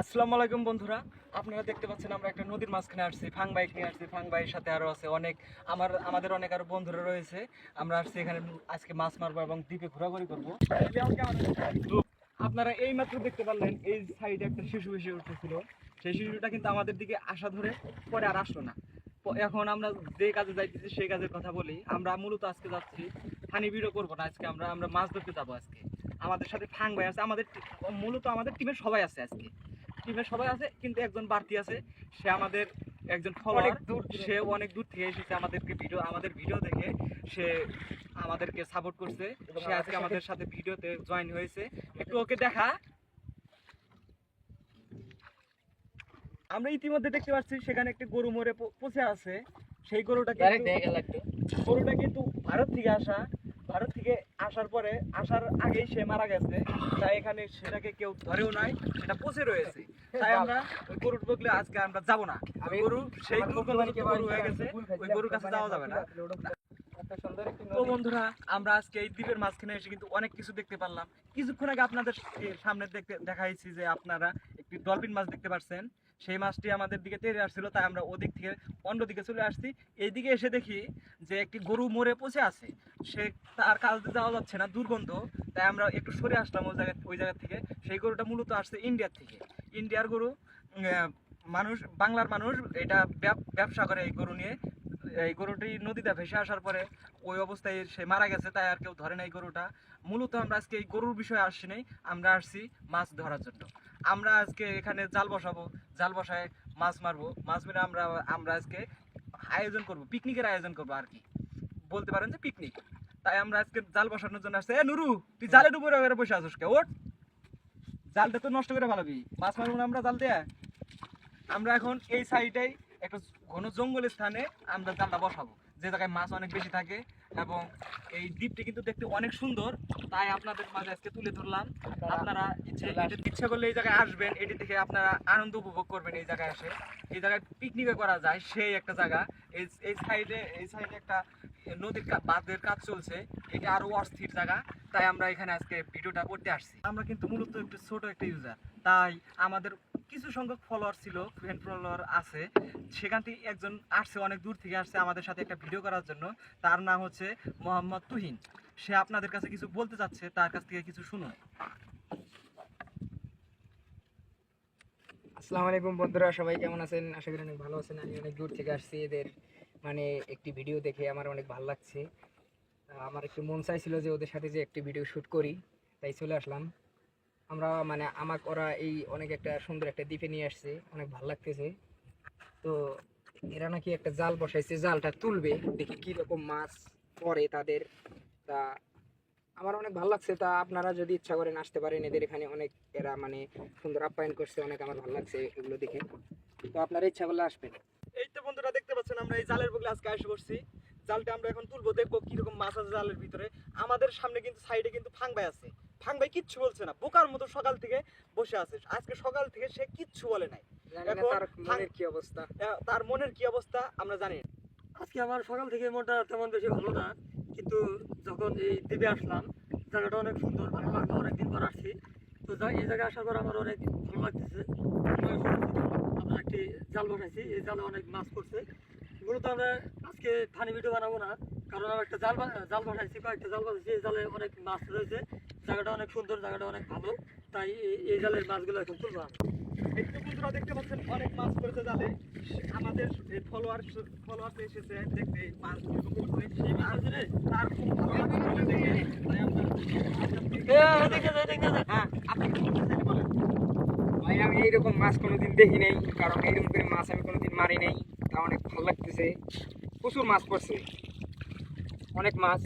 আসসালামু আলাইকুম বন্ধুরা। আপনারা দেখতে পাচ্ছেন আমরা একটা নদীর মাঝখানে আসছি, ফাং বাইক নিয়ে আসছি। ফাং বাইকের সাথে আরও আছে অনেক আমার, আমাদের অনেক আরও বন্ধুরা রয়েছে। আমরা আসছি এখানে আজকে মাছ মারবো এবং দ্বীপে ঘোরাঘুরি করব। আপনারা এই মাত্র দেখতে পারলেন, এই সাইডে একটা শিশু এসে উঠেছিল। সেই শিশুটা কিন্তু আমাদের দিকে আসা ধরে পরে আর আসলো না। এখন আমরা যে কাজে যাইতেছি সেই কাজের কথা বলি। আমরা মূলত আজকে যাচ্ছি, ফানি ভিডিও করব না আজকে আমরা আমরা মাছ ধরতে যাব আজকে। আমাদের সাথে ফাং ভাই আছে, আমাদের মূলত আমাদের টিমের সবাই আছে আজকে। টিমের সবাই আছে কিন্তু একজন বাড়তি আছে। সে আমাদের একজন ফলোয়ার দূর সে অনেক দূর থেকে এসেছে আমাদেরকে ভিডিও আমাদের ভিডিও দেখে। সে আমাদেরকে সাপোর্ট করছে। সে আজকে আমাদের সাথে ভিডিওতে জয়েন হয়েছে। একটু ওকে দেখা। আমরা ইতিমধ্যে দেখতে পাচ্ছি সেখানে একটি গরু মরে পচে আছে। সেই গরুটা গরুটা কিন্তু ভারত থেকে আসা। ভারত থেকে আসার পরে আসার আগেই সে মারা গেছে। তাই এখানে সেটাকে কেউ ধরেও নাই সেটা পচে রয়েছে। তাই আমরা ওই গরুর আজকে আমরা যাব না। গরু সেই আমার গরু হয়ে গেছে ওই গরুর কাছে যাওয়া যাবে না। তো বন্ধুরা আমরা আজকে এই দ্বীপের মাঝখানে এসে কিন্তু অনেক কিছু দেখতে পারলাম। কিছুক্ষণ আগে আপনাদের সামনে দেখতে দেখাইছি যে আপনারা একটি ডলফিন মাছ দেখতে পাচ্ছেন সেই মাছটি আমাদের দিকে তেড়ে আসছিল তাই আমরা ওদিক থেকে অন্য দিকে চলে আসছি। এইদিকে এসে দেখি যে একটি গরু মরে পচে আছে। সে তার কাজে যাওয়া যাচ্ছে না দুর্গন্ধ। তাই আমরা একটু সরে আসলাম ওই জায়গা ওই জায়গা থেকে। সেই গরুটা মূলত আসছে ইন্ডিয়ার থেকে। ইন্ডিয়ার গরু মানুষ, বাংলার মানুষ এটা ব্যবসা করে এই গরু নিয়ে। এই গরুটি নদীতে ভেসে আসার পরে ওই অবস্থায় সে মারা গেছে, তাই আর কেউ ধরে নাই গরুটা। মূলত আমরা আজকে এই গরুর বিষয়ে আসছি নাই, আমরা আসছি মাছ ধরার জন্য। আমরা আজকে এখানে জাল বসাবো, জাল বসায় মাছ মারবো। মাছ মেরে আমরা আমরা আজকে আয়োজন করব, পিকনিকের আয়োজন করব আর কি। বলতে পারেন যে পিকনিক। তাই আমরা আজকে জাল বসানোর জন্য আসছি। এ নুরু, তুই জালে ডুবরে করে বসে আছিস কে? ওঠ। জালটা তো নষ্ট করে ভালোবি মাছ মারবো না আমরা জাল দেয়া। আমরা এখন এই সাইডেই একটা ঘন জঙ্গলের স্থানে আমরা জালটা বসাবো। যে জায়গায় মাছ অনেক বেশি থাকে এবং এই দ্বীপটি কিন্তু দেখতে অনেক সুন্দর। তাই আপনাদের মাঝে আজকে তুলে ধরলাম। আপনারা ইচ্ছে ইচ্ছে করলে এই জায়গায় আসবেন এটি থেকে আপনারা আনন্দ উপভোগ করবেন এই জায়গায় এসে। এই জায়গায় পিকনিকও করা যায় সেই একটা জায়গা। এই এই সাইডে এই সাইডে একটা নদীর বাঁধের কাজ চলছে। এটা আরও অস্থির জায়গা তাই আমরা এখানে আজকে ভিডিওটা করতে আসছি। আমরা কিন্তু মূলত একটু ছোট একটা ইউজার তাই আমাদের কিছু সংখ্যক ফলোয়ার ছিল ফ্রেন্ড ফলোয়ার আছে। সেখান থেকে একজন আসছে, অনেক দূর থেকে আসছে আমাদের সাথে একটা ভিডিও করার জন্য। তার নাম হচ্ছে মোহাম্মদ তুহিন। সে আপনাদের কাছে কিছু বলতে চাচ্ছে, তার কাছ থেকে কিছু শুনুন। আসসালামু আলাইকুম বন্ধুরা, সবাই কেমন আছেন? আশা করি অনেক ভালো আছেন। আমি অনেক দূর থেকে আসছি এদের মানে একটি ভিডিও দেখে আমার অনেক ভালো লাগছে। আমার একটু মন চাইছিল যে ওদের সাথে যে একটি ভিডিও শ্যুট করি, তাই চলে আসলাম। আমরা মানে আমাকে ওরা এই অনেক একটা সুন্দর একটা দ্বীপে নিয়ে আসছে, অনেক ভালো লাগতেছে। তো এরা নাকি একটা জাল বসাইছে, জালটা তুলবে, দেখি কীরকম মাছ পরে তাদের। তা আমার অনেক ভালো লাগছে, তা আপনারা যদি ইচ্ছা করেন আসতে পারেন, এদের এখানে অনেক এরা মানে সুন্দর আপ্যায়ন করছে, অনেক আমার ভালো লাগছে এগুলো দেখে। তো আপনারা ইচ্ছা করলে আসবেন। এই তো বন্ধুরা, দেখতে পাচ্ছেন আমরা এই জালের বগলে আজকে এসে পড়ছি জালটা আমরা এখন তুলবো, দেখব কীরকম মাছ আছে জালের ভিতরে। আমাদের সামনে কিন্তু সাইডে কিন্তু ফাংবাই আছে। ফাংবাই কিচ্ছু বলছে না। বোকার মতো সকাল থেকে বসে আছে। আজকে সকাল থেকে সে কিচ্ছু বলে নাই। তার মনের কি অবস্থা। তার মনের কি অবস্থা আমরা জানি আজকে আমার সকাল থেকে মনটা তেমন বেশি ভালো না কিন্তু যখন এই দ্বীপে আসলাম জায়গাটা অনেক সুন্দর ভালো লাগল অনেকদিন পর আসছি। তো এই জায়গায় আসার পর আমার অনেক ভালো লাগতেছে। আমরা একটি জাল বসাইছি। এই জালে অনেক মাছ পড়ছে। মূলত আমরা আজকে ফানি ভিডিও বানাবো না। কারণ একটা জাল জাল বসাইছি কয়েকটা জাল বসাইছি এই জালে অনেক মাছ রয়েছে। জায়গাটা অনেক সুন্দর জায়গাটা অনেক ভালো। তাই এই- জালের মাছগুলো এখন তুলবো। এই বন্ধুরা দেখতে পাচ্ছেন অনেক মাছ পড়েছে জালে। আমাদের ফলোয়ার ফলোয়ার এসেছে দেখতে এই মাছ সেই মাছ তার খুব ভালো লাগছে দেখে তাই আমরা হ্যাঁ আমি এইরকম মাছ কোনোদিন দেখি নাই কারণ এইরকম করে মাছ আমি কোনোদিন মারি নাই। তা অনেক ভালো লাগতেছে। প্রচুর মাছ পড়ছে। অনেক মাছ।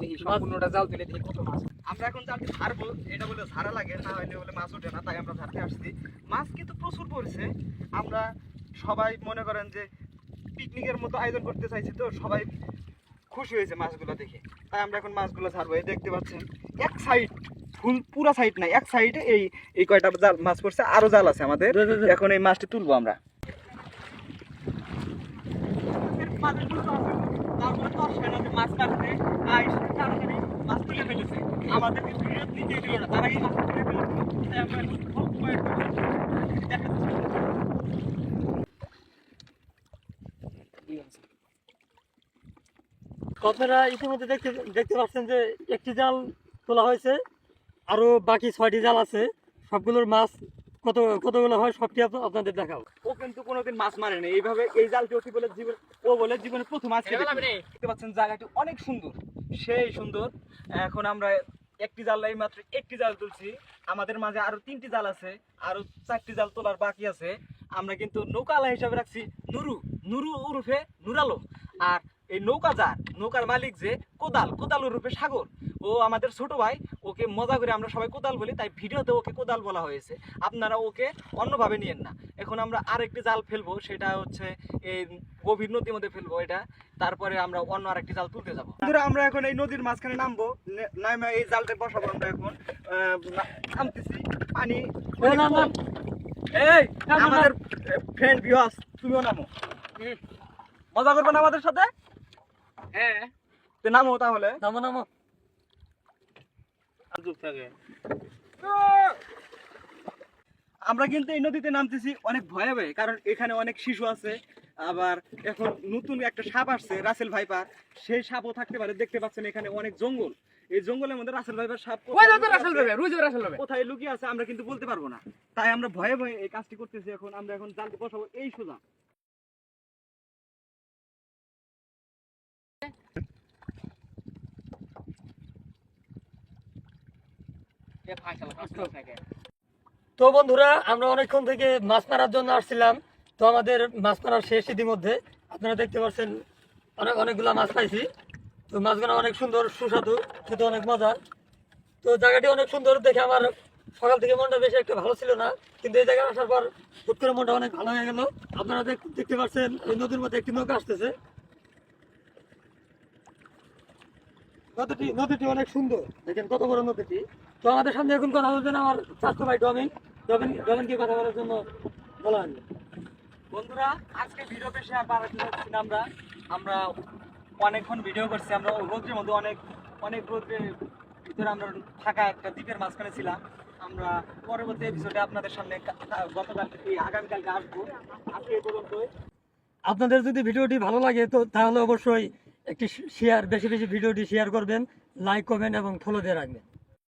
দেখি সম্পূর্ণটা জাল তুলে দেখি কত মাছ? আমরা এখন জালটি ঝাড়বো এটা বলে ঝাড়া লাগে না হলে বলে মাছ ওঠে না তাই আমরা ঝাড়তে আসছি। মাছ কিন্তু প্রচুর পড়ছে। আমরা সবাই মনে করেন যে পিকনিকের মতো আয়োজন করতে চাইছি তো সবাই খুশি হয়েছে মাছগুলো দেখে। তাই আমরা এখন মাছগুলো ছাড়বো এই দেখতে পাচ্ছেন এক সাইড ফুল পুরা সাইড নাই এক সাইডে এই এই কয়টা জাল মাছ পড়ছে আরও জাল আছে আমাদের। এখন এই মাছটি তুলবো আমরা। তারপরে তো মাছ কাটতে আর তাড়াতাড়ি মাছ তুলে ফেলেছে। আমাদেরকে দিল না তারা এই মাছ তুলে আপনারা ইতিমধ্যে দেখতে দেখতে পাচ্ছেন যে একটি জাল তোলা হয়েছে, আরও বাকি ছয়টি জাল আছে। সবগুলোর মাছ কত কতগুলো হয় সবটি আপ- আপনাদের দেখাও। ও কিন্তু কোনোদিন মাছ মারেনি। এইভাবে এই জালটি অতি বলে জীবন ও বলে জীবনে প্রথম দেখল। দেখতে পাচ্ছেন জায়গাটি অনেক সুন্দর। সেই সুন্দর। এখন আমরা একটি জাল এই মাত্র একটি জাল তুলছি। আমাদের মাঝে আরও তিনটি জাল আছে আরও চারটি জাল তোলার বাকি আছে। আমরা কিন্তু নৌকা নৌকালা হিসাবে রাখছি নুরু। নুরু উরুফে নুরালো। আর এই নৌকা যার নৌকার মালিক যে কোদাল কোদাল উরুফে সাগর। ও আমাদের ছোট ভাই ওকে মজা করে আমরা সবাই কোদাল বলি তাই ভিডিওতে ওকে কোদাল বলা হয়েছে। আপনারা ওকে অন্যভাবে নিয়েন না। এখন আমরা আরেকটি জাল ফেলব সেটা হচ্ছে এই গভীর নদীর মধ্যে ফেলব এটা। তারপরে আমরা অন্য আরেকটি জাল তুলতে যাব। বন্ধুরা আমরা এখন এই নদীর মাঝখানে নামবো। নামে এই জালটা বসাবো আমরা এখন। নামতেছি। পানি এই আমাদের ফ্রেন্ড তুমিও নামো। মজা করবে না আমাদের সাথে? হ্যাঁ। নামো তাহলে। নামো নামো। আমরা কিন্তু এই নদীতে নামতেছি অনেক ভয়ে ভয়ে কারণ এখানে অনেক শিশু আছে আবার এখন নতুন একটা সাপ আসছে রাসেল ভাইপার। সেই সাপও থাকতে পারে দেখতে পাচ্ছেন এখানে অনেক জঙ্গল। এই জঙ্গলের মধ্যে রাসেল ভাইপার সাপ কোথায় লুকিয়ে আছে, ভাবে রুজু রাসেল ভাবে কোথায় লুকিয়ে আছে আমরা কিন্তু বলতে পারব না। তাই আমরা ভয়ে ভয়ে এই কাজটি করতেছি এখন আমরা এখন জালতে বসাবো এই সোজা। তো বন্ধুরা, আমরা অনেকক্ষণ থেকে মাছ মারার জন্য আসছিলাম। তো আমাদের মাছ মারার শেষ ইতিমধ্যে আপনারা দেখতে পাচ্ছেন, অনেক অনেকগুলা মাছ পাইছি। তো মাছগুলো অনেক সুন্দর, সুস্বাদু, খেতে অনেক মজা তো জায়গাটি অনেক সুন্দর দেখে আমার সকাল থেকে মনটা বেশি একটা ভালো ছিল না। কিন্তু এই জায়গায় আসার পর হুট করে মনটা অনেক ভালো হয়ে গেল। আপনারা দেখতে পাচ্ছেন, এই নদীর মধ্যে একটি নৌকা আসতেছে। নদীটি নদীটি অনেক সুন্দর। দেখেন কত বড় নদীটি। তো আমাদের সামনে এখন কথা বলছেন আমার স্বাস্থ্য ভাই ডমিন। ডমিন, ডমিনকে কথা বলার জন্য বলা হয়নি বন্ধুরা, আজকে ভিডিও বেশি আর আমরা। আমরা অনেকক্ষণ ভিডিও করছি, আমরা রোদ্রের মধ্যে অনেক অনেক রোদ্রের ভিতরে আমরা থাকা একটা দ্বীপের মাঝখানে ছিলাম। আমরা পরবর্তী এপিসোডে আপনাদের সামনে গতকাল আগামীকালকে আসব। আজকে এই পর্যন্তই। আপনাদের যদি ভিডিওটি ভালো লাগে, তো তাহলে অবশ্যই একটি শেয়ার বেশি বেশি ভিডিওটি শেয়ার করবেন লাইক কমেন্ট এবং ফলো দিয়ে রাখবেন।